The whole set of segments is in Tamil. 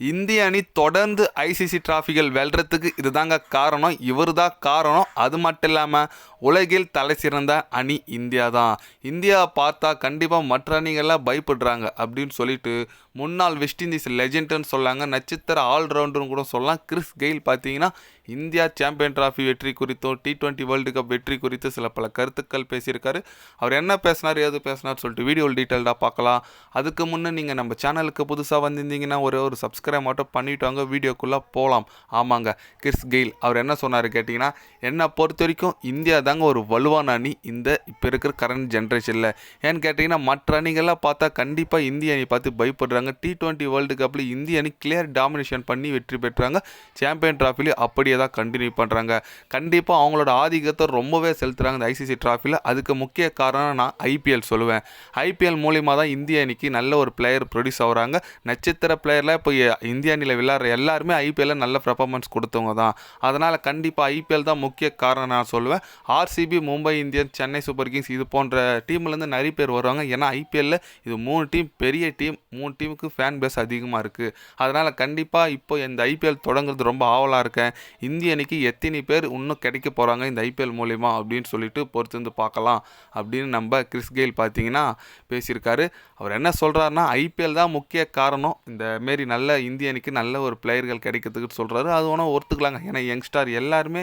இந்திய அணி தொடர்ந்து ஐசிசி டிராஃபிகள் வெல்றதுக்கு இதுதாங்க காரணம். இவர் தான் காரணம். அது மட்டும் இல்லாமல் உலகில் தலை சிறந்த அணி இந்தியா தான் இந்தியா பார்த்தா கண்டிப்பாக மற்ற அணிகள்லாம் பயப்படுறாங்க அப்படின்னு சொல்லிட்டு முன்னாள் வெஸ்ட் இண்டீஸ் லெஜெண்டுன்னு சொல்லாங்க. நட்சத்திர ஆல்ரவுண்டர்னு கூட சொல்லலாம். கிறிஸ் கெயில் பார்த்தீங்கன்னா இந்தியா சாம்பியன் டிராஃபி வெற்றி குறித்தும் டி டுவெண்ட்டி வேர்ல்டு கப் வெற்றி குறித்து சில பல கருத்துக்கள் பேசியிருக்காரு. அவர் என்ன பேசினார் ஏது பேசினார் சொல்லிட்டு வீடியோ டீட்டெயில்டாக பார்க்கலாம். அதுக்கு முன்னே நீங்கள் நம்ம சேனலுக்கு புதுசாக வந்திருந்தீங்கன்னா ஒரே ஒரு சப்ஸ்கிரைப் மட்டும் பண்ணிவிட்டு வாங்க வீடியோக்குள்ளே போகலாம் ஆமாங்க கிறிஸ் கெயில். அவர் என்ன சொன்னார் கேட்டிங்கன்னா என்னை பொறுத்த வரைக்கும் இந்தியா தாங்க ஒரு வலுவான அணி இந்த இப்போ இருக்கிற கரண்ட் ஜென்ரேஷனில் ஏன்னு கேட்டிங்கன்னா மற்ற அணிகள்லாம் பார்த்தா கண்டிப்பாக இந்திய அணி பார்த்து பயப்படுறாங்க. டி டுவெண்ட்டி வேர்ல்டு கப்பில் இந்திய அணி கிளியர் டாமினேஷன் பண்ணி வெற்றி பெற்றாங்க. சாம்பியன் ட்ராஃபிலையும் அப்படியே தான் கண்டினியூ பண்ணுறாங்க கண்டிப்பாக அவங்களோட ஆதிக்கத்தை ரொம்பவே செலுத்துகிறாங்க இந்த ஐசிசி ட்ராஃபியில் அதுக்கு முக்கிய காரணம் நான் ஐபிஎல் சொல்லுவேன். ஐபிஎல் மூலிமா தான் இந்திய அணிக்கு நல்ல ஒரு பிளேயர் ப்ரொடியூஸ் ஆகுறாங்க. நட்சத்திர பிளேயரில் இப்போ இந்திய அணியில் விளையாடுற எல்லாருமே ஐபிஎல்லில் நல்ல பர்ஃபார்மன்ஸ் கொடுத்தவங்க தான். அதனால் கண்டிப்பாக ஐபிஎல் தான் முக்கிய காரணம் நான் சொல்லுவேன். RCB Mumbai Indians Chennai super kings இது போன்ற டீம்லேருந்து நிறைய பேர் வருவாங்க. ஏன்னா ஐபிஎல்லில் இது மூணு டீம் பெரிய டீம் மூணு டீமுக்கு ஃபேன் பேஸ் அதிகமாக இருக்குது அதனால் கண்டிப்பாக இப்போ இந்த ஐபிஎல் தொடங்குறது ரொம்ப ஆவலாக இருக்கேன். இந்திய அணிக்கு எத்தனை பேர் இன்னும் கிடைக்க போகிறாங்க இந்த ஐபிஎல் மூலிமா அப்படின்னு சொல்லிட்டு பொறுத்திருந்து பார்க்கலாம் அப்படின்னு நம்ம கிறிஸ் கெயில் பார்த்தீங்கன்னா பேசியிருக்காரு. அவர் என்ன சொல்கிறாருன்னா ஐபிஎல் தான் முக்கிய காரணம். இந்த மாரி நல்ல இந்திய அணிக்கு நல்ல ஒரு பிளேயர்கள் கிடைக்கிறதுக்கு சொல்கிறாரு அது வேணால் ஒத்துக்கலாங்க. ஏன்னா யங்ஸ்டார் எல்லாருமே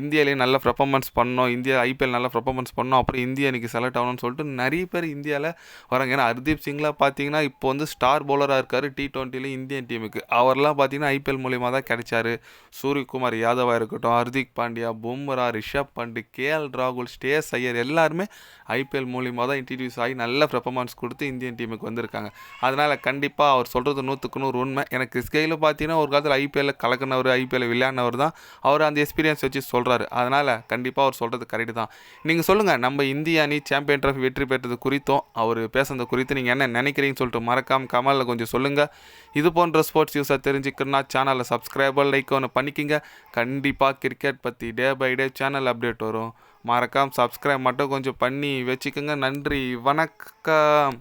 இந்தியாவிலேயே நல்ல பர்ஃபார்மன்ஸ் பண்ணோம். இந்தியா ஐபிஎல் நல்லா பர்ஃபார்மன்ஸ் பண்ணோம். அப்புறம் இந்திய அணிக்கு செலக்ட் ஆகணும்னு சொல்லிட்டு நிறைய பேர் இந்தியாவில் வராங்க. ஏன்னா ஹர்தீப் சிங்லாம் பார்த்தீங்கன்னா இப்போ வந்து ஸ்டார் பவுலராக இருக்கார் டி ட்வெண்ட்டியில் இந்தியன் டீமுக்கு அவர்லாம் பார்த்தீங்கன்னா ஐபிஎல் மூலியமாக தான் கிடைச்சாரு. சூரியகுமார் யாதவாக இருக்கட்டும் ஹர்திக் பாண்டியா பும்ரா ரிஷப் பண்ட் கேஎல் ராகுல் ஸ்டேஸ் ஐயர் எல்லாருமே ஐபிஎல் மூலியமாக தான் இன்ட்ரடியூஸ் ஆகி நல்ல பர்ஃபார்மன்ஸ் கொடுத்து இந்தியன் டீமுக்கு வந்திருக்காங்க. அதனால் கண்டிப்பாக அவர் சொல்கிறது நூற்றுக்கு நூறு உண்மை. எனக்கு ஸ்கெயில் பார்த்தீங்கன்னா ஒரு காலத்தில் ஐபிஎல்ல கலக்கினவர் ஐபிஎல் விளையாடினவர் தான் அவர் அந்த எக்ஸ்பீரியன்ஸ் வச்சு சொல்கிறாரு அதனால் கண்டிப்பாக அவர் சொல்கிறது கரெக்டு தான். நீங்கள் சொல்லுங்கள் நம்ம இந்திய அணி சாம்பியன் ட்ராஃபி வெற்றி பெற்றது குறித்தும் அவர் பேசுனது குறித்து நீங்கள் என்ன நினைக்கிறீங்கன்னு சொல்லிட்டு மறக்காமல் கமலில் கொஞ்சம் சொல்லுங்கள் இது போன்ற ஸ்போர்ட்ஸ் நியூஸை தெரிஞ்சுக்கணும்னா சேனலை சப்ஸ்கிரைபர் லைக் ஒன்று பண்ணிக்கிங்க. கண்டிப்பாக கிரிக்கெட் பற்றி day by day channel update வரும். மறக்காமல் சப்ஸ்கிரைப் மட்டும் கொஞ்சம் பண்ணி வச்சுக்கோங்க. நன்றி வணக்கம்.